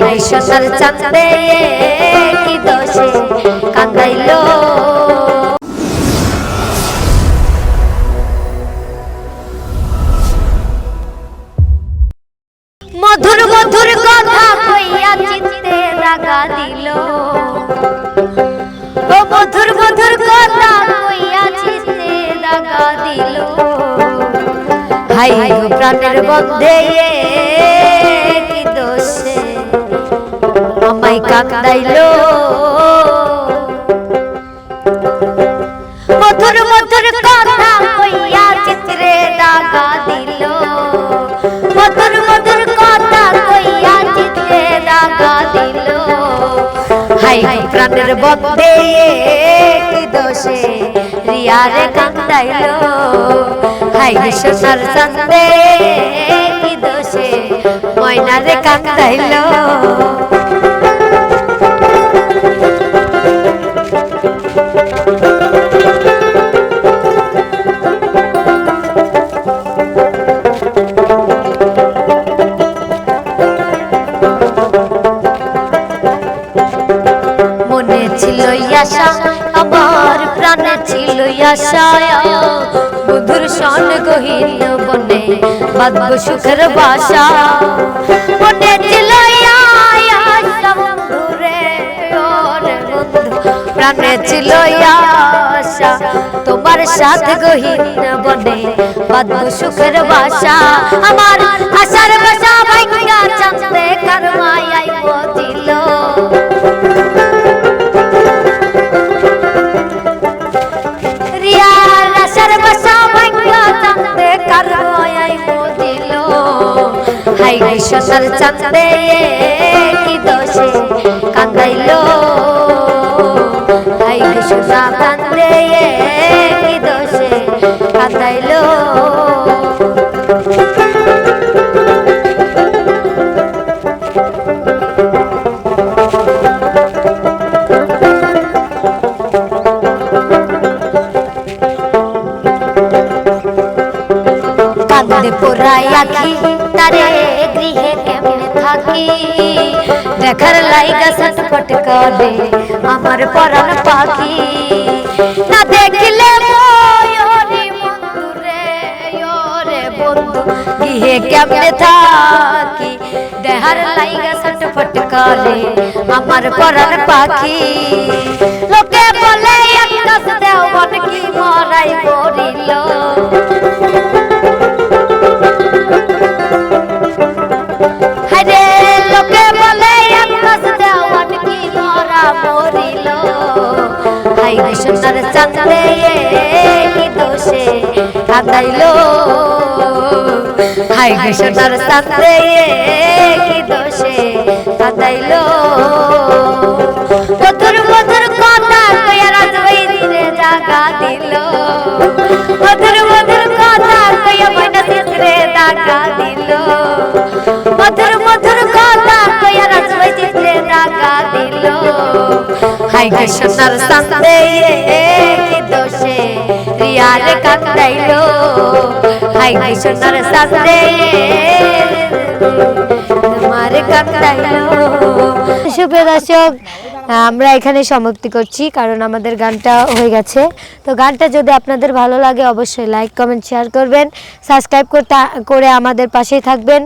High সোনার চাঁদে কি দোষে কান্দাইলো মধুর মধুর কথা কইয়া চিত্তে রাগা দিল। ও মধুর মধুর কথা কইয়া চিত্তে রাগা দিল। হাই প্রাণের বন্ধে কি দোষে? আমায় কান্দাইলো মধুর মধুর কথা কইয়া চিত্রে দাগা দিল। মধুর মধুর কথা কইয়া চিত্রে দাগা দিল। হাই প্রাণের বন্ধে কি দোষে রিয়ারে কান্দাইল হাই সোনার চান্দে কি দোষে ময়নারে কান্দাইল আশা, আমার প্রাণে ছিল আশা মধুর সন গহীন বনে বাদব সুখের বাসা। মনে ছিল প্রাণে ছিল আশা। তোমার সাথ গহীন বনে বাদব সুখের বাসা। আমার আশার বাসা সোনার চাঁদে কি দোষে কান্দাইলো ভাই সোনা কান্দে পোড়াই আখি তারে গৃহে কেমনে থাকি দেখার লাইগা সটপট করে আমার পরাণ পাখি না দেখলে ময়ূরী বন্ধু রে ওরে বন্ধু গৃহে কেমনে থাকি দেহার লাইগা সটপট করে আমার পরাণ পাখি লোকে বলে আকাশ দেওয়ান কি মরাই করিল চাঁদে কি দোষে কাঁদাইলো? হাই রে সোনার চাঁদে কি দোষে কাঁদাইলো? মধুর মধুর কথা কইয়া রাজবাই দিনে জাগা দিল। মধুর মধুর কথা কইয়া ময়না চিত্রে দাগা তোমার কান্দাইলো সুপ্রিয় দর্শক, আমরা এখানে সমাপ্তি করছি কারণ আমাদের গানটা হয়ে গেছে। তো গানটা যদি আপনাদের ভালো লাগে, অবশ্যই লাইক কমেন্ট শেয়ার করবেন। সাবস্ক্রাইব করতে, করে আমাদের পাশেই থাকবেন।